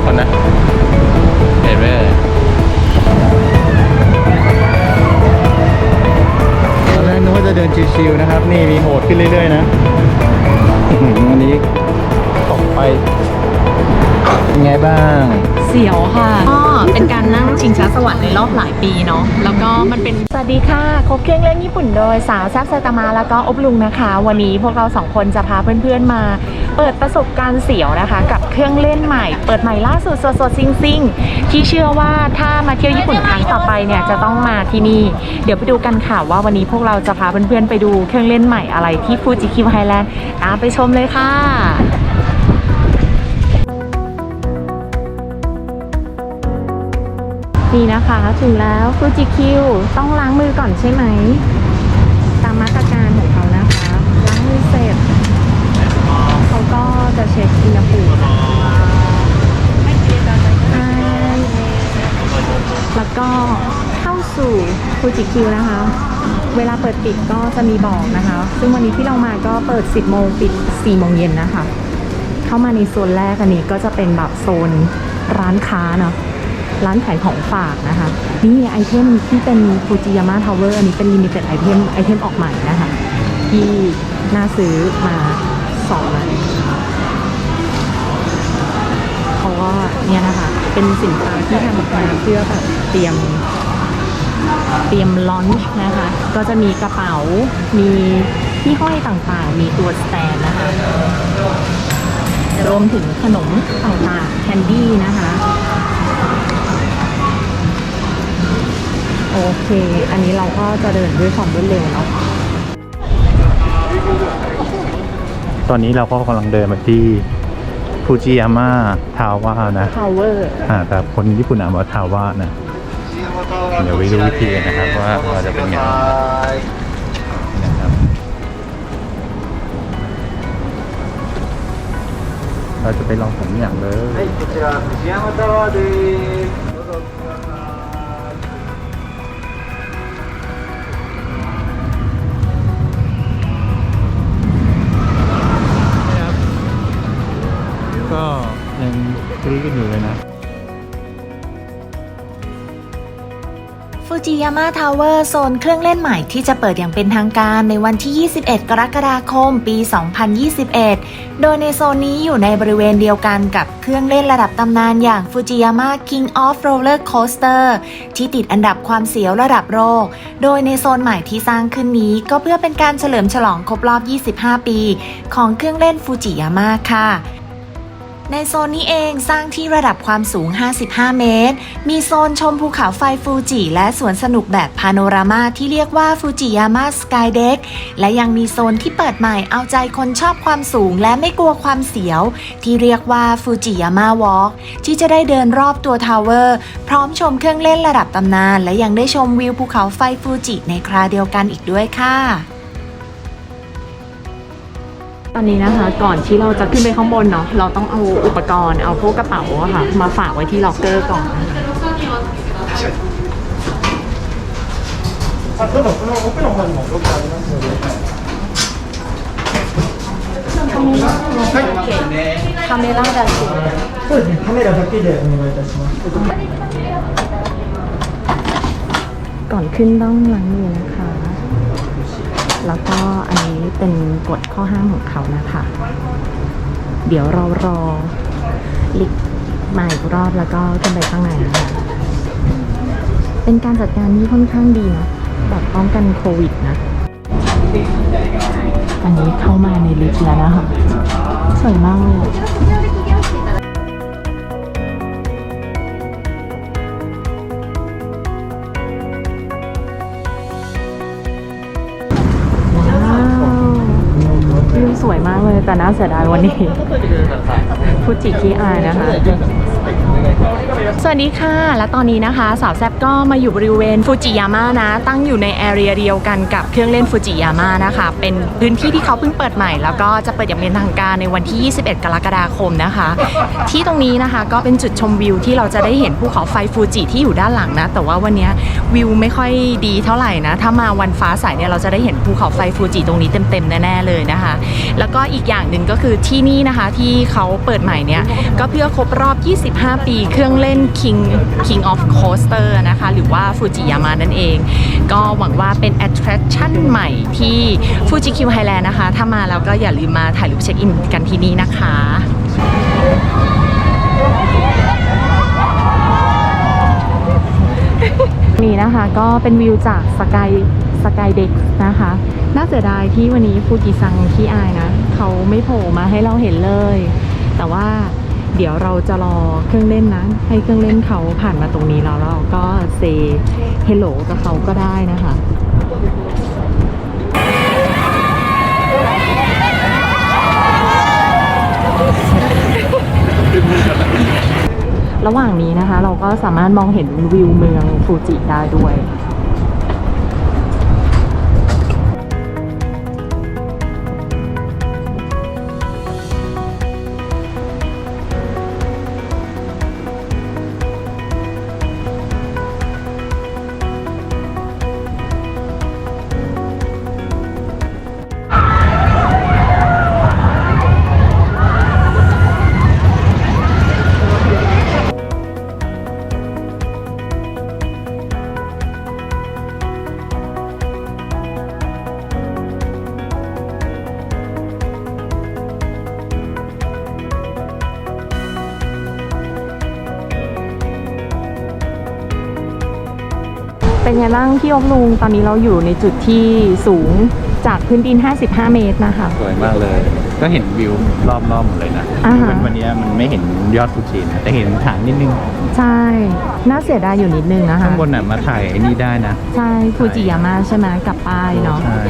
กกันนะ เห็นไหมตอนแรกนึกว่าจะเดินชิวๆนะครับ นี่มีโหดขึ้นเรื่อยๆนะอื้อหือวันนี้ตกไปเป็นไงบ้าง เสียวค่ะ ก็เป็นการนั่งชิงช้าสวรรค์ในรอบหลายปีเนาะ แล้วก็มันเป็น สวัสดีค่ะ ครบเครื่องเล่นญี่ปุ่นโดยสาวแซ่บไซตามะแล้วก็อบลุงนะคะ วันนี้พวกเราสองคนจะพาเพื่อนๆมา เปิดประสบการณ์เสียวนะคะ กับเครื่องเล่นใหม่ เปิดใหม่ล่าสุดสดๆซิงๆที่เชื่อว่าถ้ามาเที่ยวญี่ปุ่นครั้งต่อไปเนี่ยจะต้องมาที่นี่ เดี๋ยวไปดูกันค่ะว่าวันนี้พวกเราจะพาเพื่อนๆไปดูเครื่องเล่นใหม่อะไรที่ฟูจิคิวไฮแลนด์ตามไปชมเลยค่ะนี่นะคะ ถึงแล้วฟูจิคิวต้องล้างมือก่อนใช่ไหม ตามมาตรการของเขานะคะ ล้างมือเสร็จเขาก็ จะเช็คอุณหภูมิแล้วก็เข้าสู่ฟูจิคิวนะคะ เวลาเปิดปิดก็จะมีบอกนะคะ ซึ่งวันนี้ที่เรามาก็เปิด 10 โมงปิด 4 โมงเย็นนะคะ เข้ามาในโซนแรกอันนี้ก็จะเป็นแบบโซนร้านค้าเนาะร้านขายของฝากนะคะ นี่ไอเทมที่เป็นฟูจิยาม่าทาวเวอร์อันนี้เป็นลิมิเต็ดไอเทมไอเทมออกใหม่นะคะ ที่น่าซื้อมาสองเล เนี่ยนะคะ เป็นสินค้าที่ทำออกมาเพื่อแบบเตรียมเตรียมลอนช์นะคะ ก็จะมีกระเป๋า มีที่ห้อยต่างๆ มีตัวสแตนนะคะ รวมถึงขนมต่างๆ แคนดี้นะคะ โอเค อันนี้เราก็จะเดินด้วยความรวดเร็วเนาะ ตอนนี้เราก็กำลังเดินมาที่ ฟูจิยาม่าทาวานะทาวเวอร์อ่าแต่คนญี่ปุ่นอ่านว่าทาวานะเดี๋ยวไปดูวิธีกันนะครับว่าว่าจะเป็นไงนะครับเราจะไปลองสองอย่างเลย ก็ยังกรี๊ดกันอยู่เลยนะฟูจิยาม่าทาวเวอร์โซนเครื่องเล่นใหม่ที่จะเปิดอย่างเป็นทางการในวันที่ 21 กรกฎาคม ปี 2021 โดยในโซนนี้อยู่ในบริเวณเดียวกันกับเครื่องเล่นระดับตำนานอย่างฟูจิยาม่า King of Roller Coaster ที่ติดอันดับความเสียวระดับโลก โดยในโซนใหม่ที่สร้างขึ้นนี้ก็เพื่อเป็นการเฉลิมฉลองครบรอบ 25 ปี ของเครื่องเล่นฟูจิยาม่าค่ะ ในโซนนี้เองสร้างที่ระดับความสูง 55 เมตร มีโซนชมภูเขาไฟฟูจิและสวนสนุกแบบพาโนรามาที่เรียกว่าฟูจิยาม่าสกายเด็กและยังมีโซนที่เปิดใหม่เอาใจคนชอบความสูงและไม่กลัวความเสียว ที่เรียกว่าฟูจิยาม่าวอล์กที่จะได้เดินรอบตัวทาวเวอร์ พร้อมชมเครื่องเล่นระดับตำนาน และยังได้ชมวิวภูเขาไฟฟูจิในคราเดียวกันอีกด้วยค่ะ ตอนนี้นะคะ ก่อนที่เราจะขึ้นไปข้างบนเนาะ เราต้องเอาอุปกรณ์ เอาพวกกระเป๋าอะค่ะ มาฝากไว้ที่ล็อกเกอร์ก่อน あ、どうぞ、この奥の方にもロッカーありますので。 คาเมล่าดัช そうですね、カメラだけでお願いいたします。 ก่อนขึ้นต้องล้างมือนะคะ แล้วก็อันนี้เป็นกฎข้อห้ามของเขานะคะ เดี๋ยวเรารอลิกมาอีกรอบแล้วก็ขึ้นไปข้างในนะคะเป็นการจัดการที่ค่อนข้างดีนะแบบป้องกันโควิดนะ อันนี้เข้ามาในลิฟต์แล้วนะคะสวยมากเลย สวยมากเลยแต่น่าเสียดายวันนี้ฟูจิคีอายนะคะ สวัสดีค่ะ และตอนนี้นะคะ สาวแซบก็มาอยู่บริเวณฟูจิยาม่านะ ตั้งอยู่ในแอเรียเดียวกันกับเครื่องเล่นฟูจิยาม่านะคะ เป็นพื้นที่ที่เขาเพิ่งเปิดใหม่ แล้วก็จะเปิดอย่างเป็นทางการในวันที่ 21 กรกฎาคมนะคะ ที่ตรงนี้นะคะก็เป็นจุดชมวิวที่เราจะได้เห็นภูเขาไฟฟูจิที่อยู่ด้านหลังนะ แต่ว่าวันนี้วิวไม่ค่อยดีเท่าไหร่นะ ถ้ามาวันฟ้าใสเนี่ยเราจะได้เห็นภูเขาไฟฟูจิตรงนี้เต็มๆแน่ๆเลยนะคะ แล้วก็อีกอย่างหนึ่งก็คือที่นี่นะคะที่เขาเปิดใหม่เนี่ยก็เพื่อครบรอบ 25 ปีเครื่องเล่น King King of Coaster นะคะ หรือว่าฟูจิยามานั่นเอง ก็หวังว่าเป็น attraction ใหม่ที่ Fuji Q Highland นะคะ ถ้ามาแล้วก็อย่าลืมมาถ่ายรูปเช็คอินกันที่นี่นะคะนี่นะคะก็เป็นวิวจากสกายสกายเด็กนะคะ น่าเสียดายที่วันนี้ฟูจิซังที่อายนะ เขาไม่โผล่มาให้เราเห็นเลย แต่ว่า เดี๋ยวเราจะรอเครื่องเล่นนะ ให้เครื่องเล่นเขาผ่านมาตรงนี้แล้วเราก็เซเฮลโหลกับเขาก็ได้นะคะระหว่างนี้นะคะ เราก็สามารถมองเห็นวิวเมืองฟูจิได้ด้วย ไงบ้างพี่อบลุงตอนนี้เราอยู่ในจุดที่สูงจากพื้นดิน 55 เมตรนะคะ สวยมากเลย ก็เห็นวิวรอบๆหมดเลยนะอ่าฮะ วันวันนี้มันไม่เห็นยอดฟูจินะแต่เห็นฐานนิดนึง ใช่ น่าเสียดายอยู่นิดนึงนะคะ ข้างบนน่ะมาถ่ายไอ้นี่ได้นะใช่ฟูจิยาม่าใช่ไหมกับป้ายเนาะ ใช่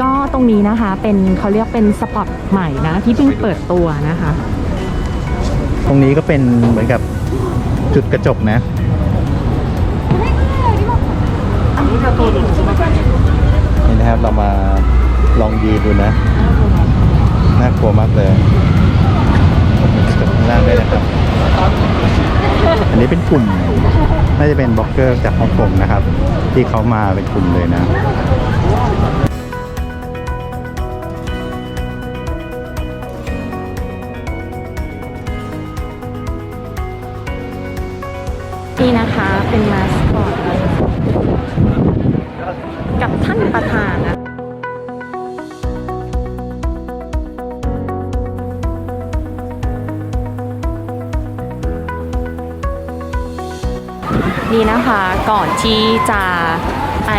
ก็ตรงนี้นะคะเป็นเขาเรียกเป็นสปอตใหม่นะ ที่เพิ่งเปิดตัวนะคะ ตรงนี้ก็เป็นเหมือนกับจุดกระจกนะ นี่นะครับเรามาลองยืนดูนะน่ากลัวมากเลยกดข้างล่างได้นะครับ อันนี้เป็นกลุ่มน่าจะเป็นบล็อกเกอร์จากฮ่องกงนะครับ ที่เขามาเป็นกลุ่มเลยนะนี่นะคะเป็นมาสคอต กับท่านประธานนะนี่นะคะก่อนที่จะไป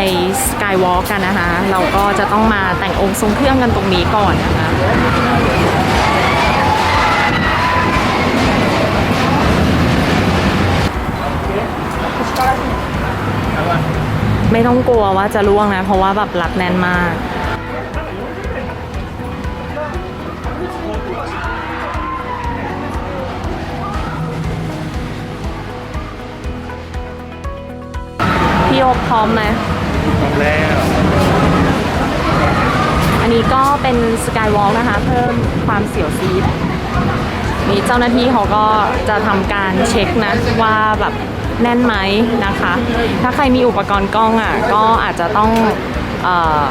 สกายวอล์กกันนะคะ เราก็จะต้องมาแต่งองค์ทรงเครื่องกันตรงนี้ก่อนนะคะ ไม่ต้องกลัวว่าจะล่วงนะ เพราะว่าแบบรัดแน่นมากพี่โอพร้อมไหมแล้ว อันนี้ก็เป็นสกายวอล์กนะคะ เพิ่มความเสียวซีดนี่เจ้าหน้าที่เขาก็จะทำการเช็คนะว่าแบบ แน่นไหมนะคะ ถ้าใครมีอุปกรณ์กล้องอ่ะ ก็อาจจะต้องเออ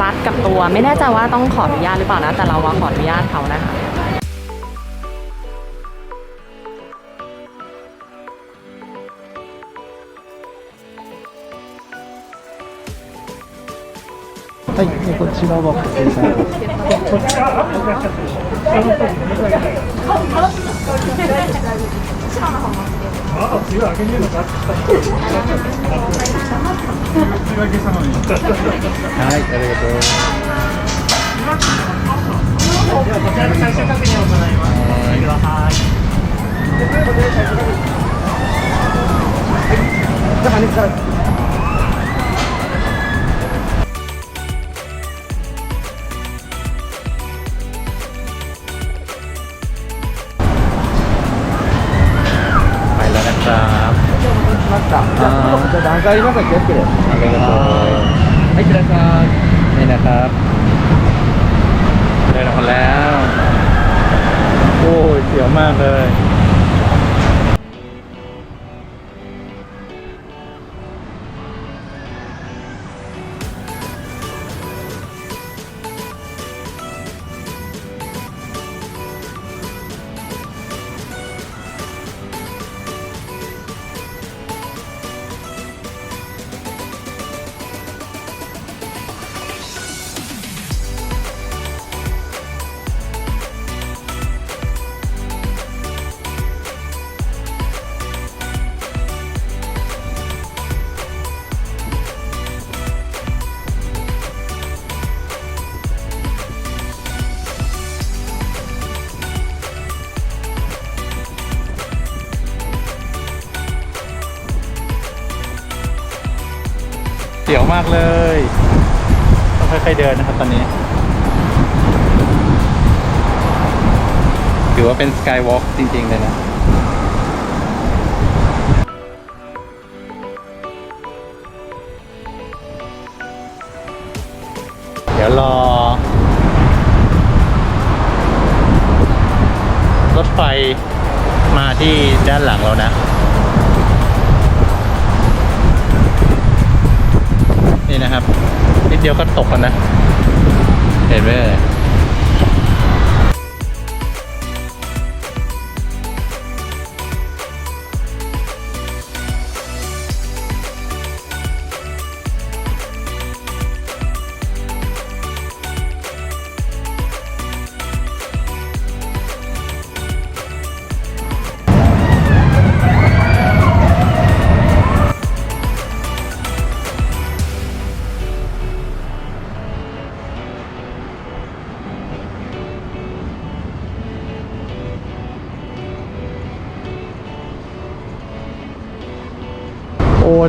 รัดกับตัว ไม่แน่ใจว่าต้องขออนุญาตหรือเปล่านะ แต่เราว่าขออนุญาตเขานะคะ はい、こちらは まだ梅雨明けねえのかって言った梅雨明けにはいありがとう。ではこちらの最終確認を行いますはいいじゃあ羽根さんあーじゃあ段階ありますから気をつけて อะไรกันเลย はいいってらっしゃい นี่นะครับเดินออกมาแล้ว โอ้ยเสียวมากเลย สียวมากเลยต้องค่อยๆเดินนะครับตอนนี้ ถือว่าเป็นสกายวอล์กจริง ๆ เลยนะเดี๋ยวรอ รถไฟมาที่ด้านหลังเรานะ นี่นะครับนิดเดียวก็ตกแล้วนะ เห็นไหม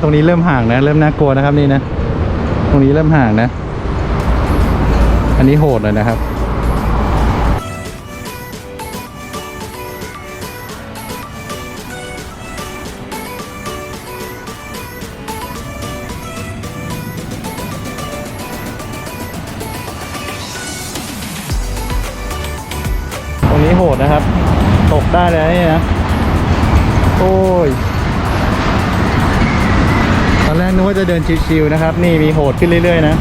ตรงนี้เริ่มห่างนะ เริ่มน่ากลัวนะครับนี่นะ ตรงนี้เริ่มห่างนะ อันนี้โหดเลยนะครับตรงนี้โหดนะครับ ตกได้เลยนะนี่นะ โอ้ย กนึกว่าจะเดินชิวๆนะครับ นี่มีโหดขึ้นเรื่อยๆนะ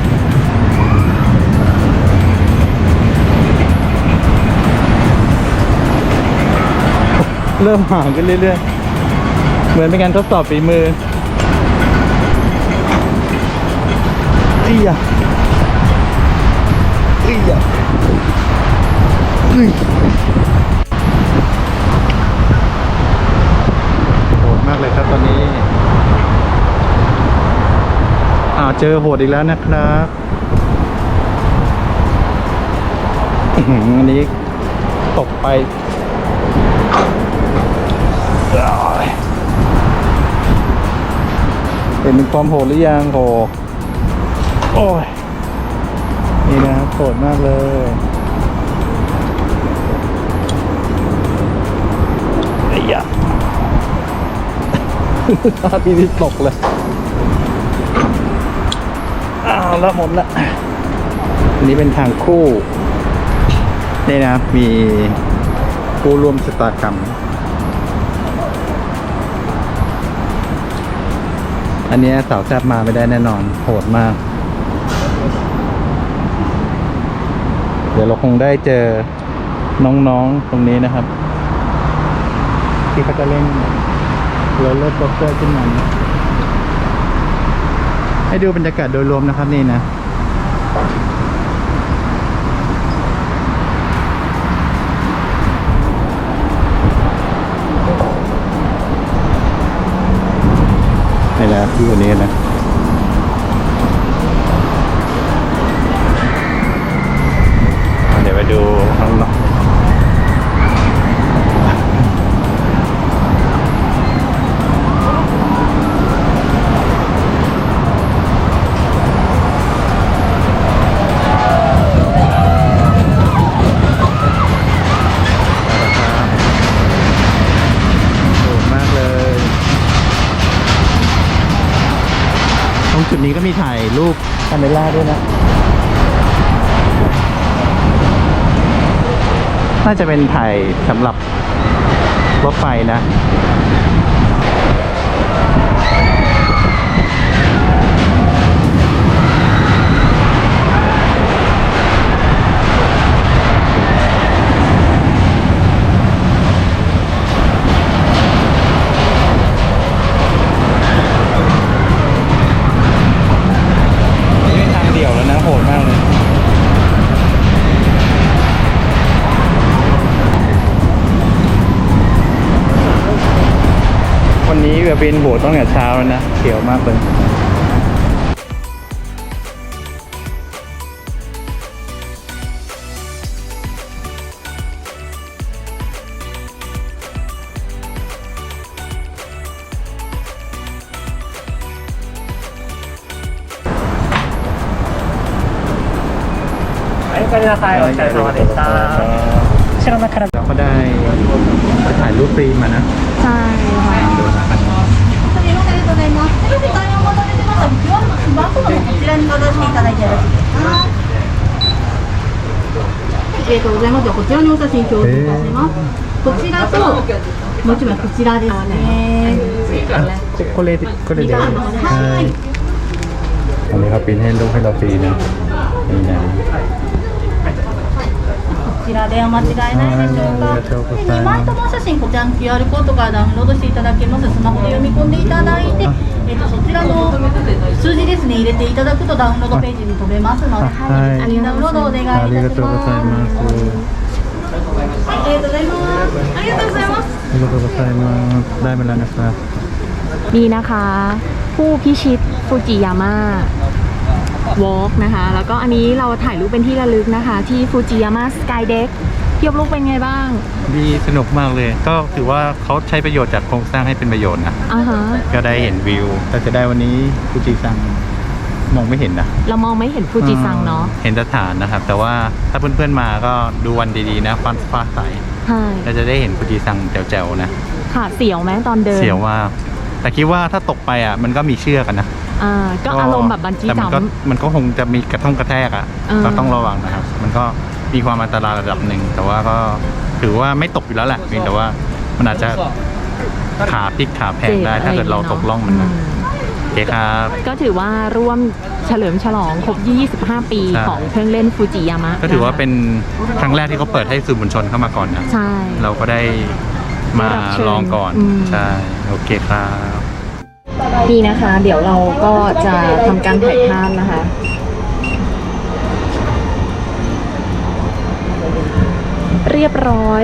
เริ่มห่างขึ้นเรื่อยๆ เหมือนเป็นการทดสอบฝีมืออียะอียะอีโหดมากเลยครับตอนนี้ อ่าว เจอโหดอีกแล้วนะครับอันนี้ตกไปเห็นเป็นความโหดหรือยังโหโอ้ย นี่นะครับโหดมากเลยไอ้ยะ ทีนี้ตกเลย อ้าวแล้วหมดละอันนี้เป็นทางคู่ นี่นะมีผู้ร่วมชะตากรรม อันนี้สาวแซบมาไม่ได้แน่นอน โหดมาก เดี๋ยวเราคงได้เจอน้องๆตรงนี้นะครับ ที่เขาจะเล่นโรลเลอร์โคสเตอร์ขึ้นมา ให้ดูบรรยากาศโดยรวมนะครับนี่นะนี่นะที่วันนี้นะ รูปคาเมล่าด้วยนะ น่าจะเป็นถ่ายสำหรับรถไฟนะ บินโบต้องแต่เช้าแล้วนะเขียวมากเลยไปกันนะใครออกจากซอย 番号もこちらにかざしていただいてよろしいですか。ありがとうございます。こちらにお写真共有いたします。こちらと、もちろんこちらですね。これで、これで。はい。อันนี้เขาปิ้นให้こちらでお間違いないでしょうか。で2枚とも写真こちらの QR コードからダウンロードしていただけます。スマホで読み込んでいただいて。えー、とそちらの数字ですね入れていただくとダウンロードページに飛べますので、はい、ダウンロードお願いいたします。ありがとうございます。ありがとうございます。ありがとうございます。ありがとうございます。ได้มาแล้วนะครับนี่นะคะ ผู้พิชิตฟูจิยาม่าวอล์กนะคะ แล้วก็อันนี้เราถ่ายรูปเป็นที่ระลึกนะคะ ที่ฟูจิยาม่าสกายเด็ก เทียบลูกเป็นไงบ้าง ดีสนุกมากเลย ก็ถือว่าเขาใช้ประโยชน์จากโครงสร้างให้เป็นประโยชน์นะอ่าฮะก็ได้เห็นวิว แต่จะได้วันนี้ฟูจิซังมองไม่เห็นนะเรามองไม่เห็นฟูจิซังเนาะเห็นสถานนะครับ แต่ว่าถ้าเพื่อนๆมาก็ดูวันดีๆนะฟันฟ้าใสใช่ก็จะได้เห็นฟูจิซังแจ๋วๆนะค่ะเสียวไหมตอนเดินเสียวมากแต่คิดว่าถ้าตกไปอะมันก็มีเชือกกันนะอ่าก็อารมณ์แบบบันจี้แต่มันจัมก็ป์มันก็คงจะมีกระท่งกระแทกอะเออก็ต้องระวังนะครับ มันก็ มีความอันตรายระดับหนึ่ง แต่ว่าก็ถือว่าไม่ตกอยู่แล้วแหละเพียงแต่ว่ามันอาจจะขาพลิกขาแพงได้ ถ้าเกิดเราตกล่องมันนะอืโอเคครับ ก็ถือว่าร่วมเฉลิมฉลองครบ 25 ปีใช่ ของเครื่องเล่นฟูจิยามะก็ถือว่าเป็นครั้งแรกที่เขาเปิดให้สื่อมวลชนเข้ามาก่อนนะ ใช่ เราก็ได้มาได้รับเชิญลองก่อน อืม ใช่ โอเคครับ นี่นะคะ เดี๋ยวเราก็จะทำการถ่ายภาพนะคะ รียบร้อย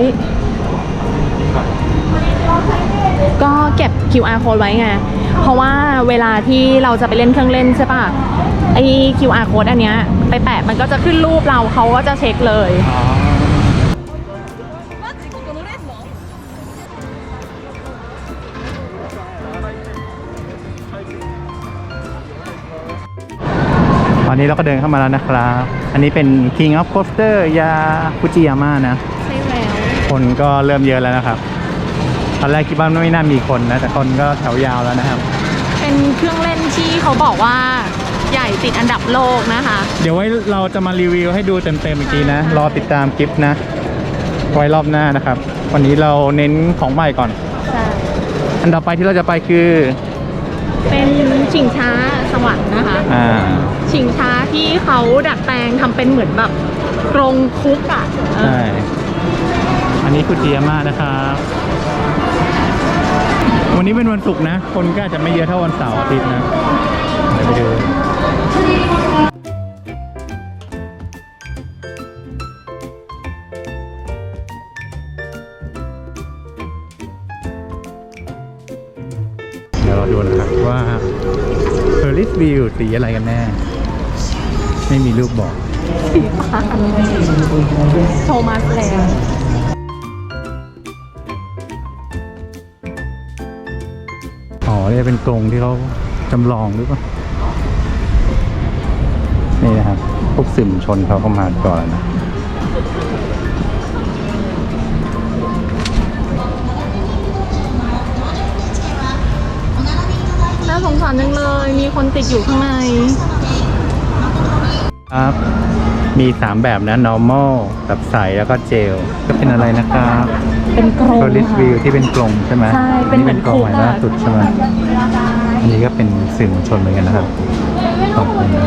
ก็เก็บ QR code ไว้ไง เพราะว่าเวลาที่เราจะไปเล่นเครื่องเล่นใช่ปะไอ้ QR code อันเนี้ยไปแปะมันก็จะขึ้นรูปเราเขาก็จะเช็คเลยตอนนี้เราก็เดินเข้ามาแล้วนะครับ อันนี้เป็น King of Coaster ยาฟุจิยาม่านะ คนก็เริ่มเยอะแล้วนะครับ ตอนแรกคิดว่าไม่น่ามีคนนะ แต่คนก็แถวยาวแล้วนะครับ เป็นเครื่องเล่นที่เขาบอกว่าใหญ่ติดอันดับโลกนะคะ เดี๋ยวไว้เราจะมารีวิวให้ดูเต็มๆอีกทีนะ รอติดตามคลิปนะ ไว้รอบหน้านะครับ วันนี้เราเน้นของใหม่ก่อนใช่อันต่อไปที่เราจะไปคือ เป็นชิงช้าสวรรค์นะคะอ่าชิงช้าที่เขาดัดแปลงทำเป็นเหมือนแบบกรงคุกอะเอใช่ ออันนี้ฟุจิยม่านะครับ วันนี้เป็นวันศุกร์นะ คนก็อาจจะไม่เยอะเท่าวันเสาร์อาทิตย์นะเดี๋ยวไปดูเดี๋ยวเราดูนะครับว่าเ e อร์ลิสวิวสีอะไรกันแน่ ไม่มีรูปบอกโทมัสแล้ว อ๋อนี่เป็นกรงที่เขาจำลองหรือเปล่า นี่นะครับพวกสื่อมวลชนเขาก็มาก่อนแล้วนะน่าสงสารจังเลย มีคนติดอยู่ข้างใน ครับ มี 3 แบบนะ normal แบบใสแล้วก็เจล ก็เป็นอะไรนะครับ เป็นกรงโ o ลิสค่ะวิวที่เป็นกรงใช่ไหมใช่เป็นเหมือนกรงใหม่คุกอะล่าสุดใช่ไหมอันนี้ก็เป็นสื่อมวลชนเหมือนกันนะครับขอบคุณนะ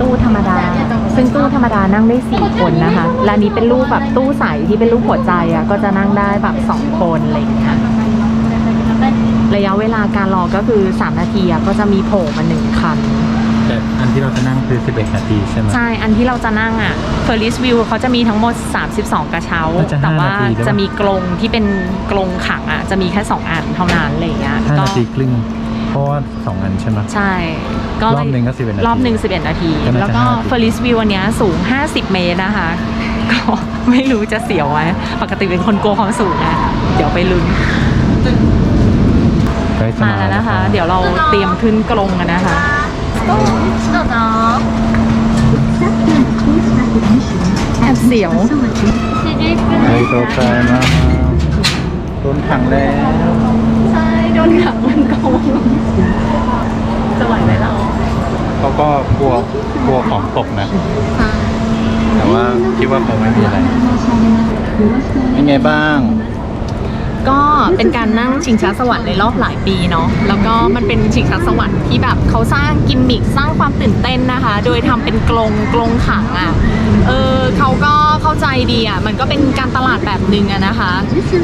ตู้ธรรมดา ซึ่งตู้ธรรมดานั่งได้4คนนะคะ และอันนี้เป็นรูปแบบตู้ใสที่เป็นรูปหัวใจอะก็จะนั่งได้แบบ2คนอะไรอย่างเงี้ย ระยะเวลาการรอก็คือ 3 นาทีอะก็จะมีโผล่มาหนึ่งคัน แต่อันที่เราจะนั่งคือ 11 นาทีใช่ไหม ใช่ อันที่เราจะนั่งอะ f e r r i s View เขาจะมีทั้งหมด 32 กระเช้าน่าจะห้าแต่ว่านาทีได้ปะจะมีกรงที่เป็นกรงขังอะจะมีแค่ 2 อันเท่านั้นอะไรอย่างเงี้ยห้าก็นาทีครึ่งเพราะว่า2อันใช่ไหม ใช่ก็เลยรอบหนึ่งก็11นาทีรอบหนึ่ง11 นาที ก็น่าจะแล้วก็ห้านาที f e r r i s View อันเนี้ยสูง 50 เมตรนะคะ ก็ไม่รู้จะเสียวไหมปกติเป็นคนกลัวความสูงนะเดี๋ยวไปลุ้น ใกล้จะมาแล้วนะคะ เดี๋ยวเราเตรียมขึ้นกรงกันนะคะแอบเสียวไอ้ตัวใจมากโดนขังแล้วใช่โดนขังบนกรงจะไหวไหมเราเขาก็กลัวกลัวของตกนะ แต่ว่าคิดว่าคงไม่มีอะไรเป็นไงบ้าง ก็เป็นการนั่งชิงช้าสวรรค์ในรอบหลายปีเนาะแล้วก็มันเป็นชิงช้าสวรรค์ที่แบบเขาสร้างกิมมิคสร้างความตื่นเต้นนะคะ โดยทำเป็นกรงกรงขังอะ่ะเออเขาก็เข้าใจดีอะ่ะมันก็เป็นการตลาดแบบหนึ่งอะนะคะ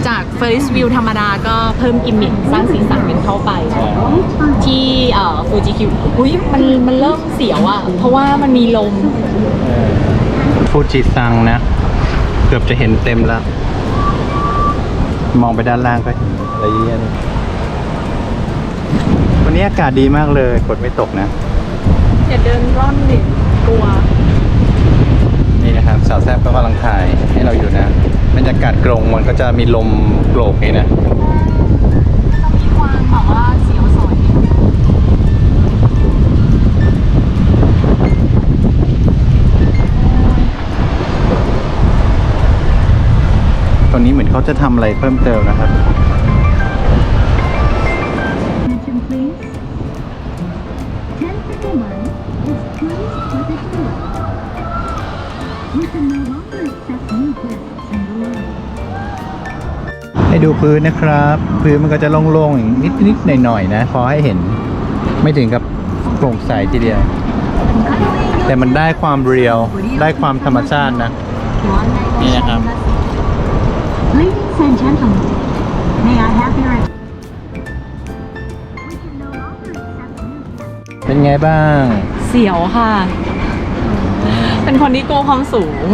จาก First View ธรรมดาก็เพิ่มกิมมิคสร้างสีสันกันเข้าไป ที่เอ่อฟูจิคิวอุ้ยมันมันเริ่มเสียวอะ่ะเพราะว่ามันมีลมฟูจิซังนะ เกือบจะเห็นเต็มแล้ว มองไปด้านล่างก็เห็นอะไรเงี้ยวันนี้อากาศดีมากเลยฝนไม่ตกนะ อย่าเดินร่อนดิกลัว นี่นะครับ สาวแซบก็กำลังถ่ายให้เราอยู่นะ บรรยากาศกรงมันก็จะมีลมโกรกนี่นะ ตอนนี้เหมือนเขาจะทำอะไรเพิ่มเติมนะครับ Attention please. Ten second one is please for the door. We can no longer accept new guests in the line. ให้ดูพื้นนะครับ พื้นมันก็จะโล่งๆอย่างนิดๆหน่อยๆนะ พอให้เห็นไม่ถึงกับโปร่งใสทีเดียว แต่มันได้ความเรียวได้ความธรรมชาตินะ นี่นะครับ Ladies and gentlemen, may I have your We can no longer accept new guests. เป็นไงบ้าง เสียวค่ะ เป็นคนที่กลัวความสูง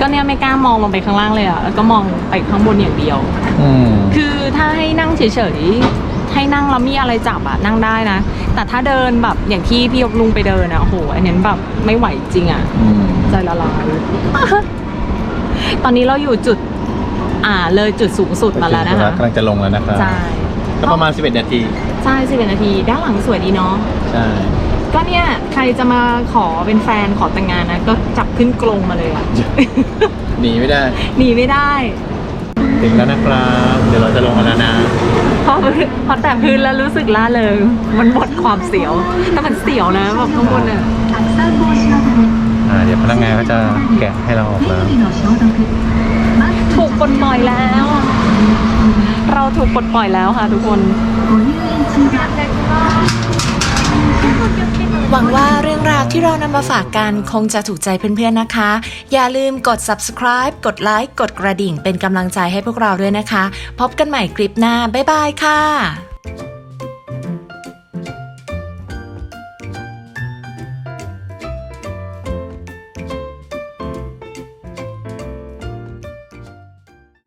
ก็เนี่ยไม่กล้ามองลงไปข้างล่างเลยอะแล้วก็มองไปข้างบนอย่างเดียว อืม คือถ้าให้นั่งเฉยๆ ให้นั่งแล้วมีอะไรจับอะนั่งได้นะ แต่ถ้าเดินแบบอย่างที่พี่ยกลุงไปเดินอะโอ้โห อันนี้แบบไม่ไหวจริงอะ อืม ใจละลาย ตอนนี้เราอยู่จุด อ่าเลยจุดสูงสุดมาแล้วนะคะกำลังจะลงแล้วนะครับใช่ก็ประมาณ 11 นาที ใช่ 11 นาที ด้านหลังสวยดีเนาะใช่ก็เนี่ย ใครจะมาขอเป็นแฟนขอแต่งงานนะ ก็จับขึ้นกรงมาเลยอะหนีไม่ได้ หนีไม่ได้ ถึงแล้วนะครับ เดี๋ยวเราจะลงแล้วนะพอพอแต่พื้นแล้วรู้สึกล่าเลยมันหมดความเสียวแต่มันเสียวนะแบบข้างบนอะเดี๋ยวพนักงานเขาจะแกะให้เราออกแล้ว ถูกปลดปล่อยแล้ว เราถูกปลดปล่อยแล้วค่ะทุกคน หวังว่าเรื่องราวที่เรานำมาฝากกันคงจะถูกใจเพื่อนๆนะคะ อย่าลืมกด subscribe กดไลค์กดกระดิ่งเป็นกำลังใจให้พวกเราด้วยนะคะ พบกันใหม่คลิปหน้า บ๊ายบายค่ะ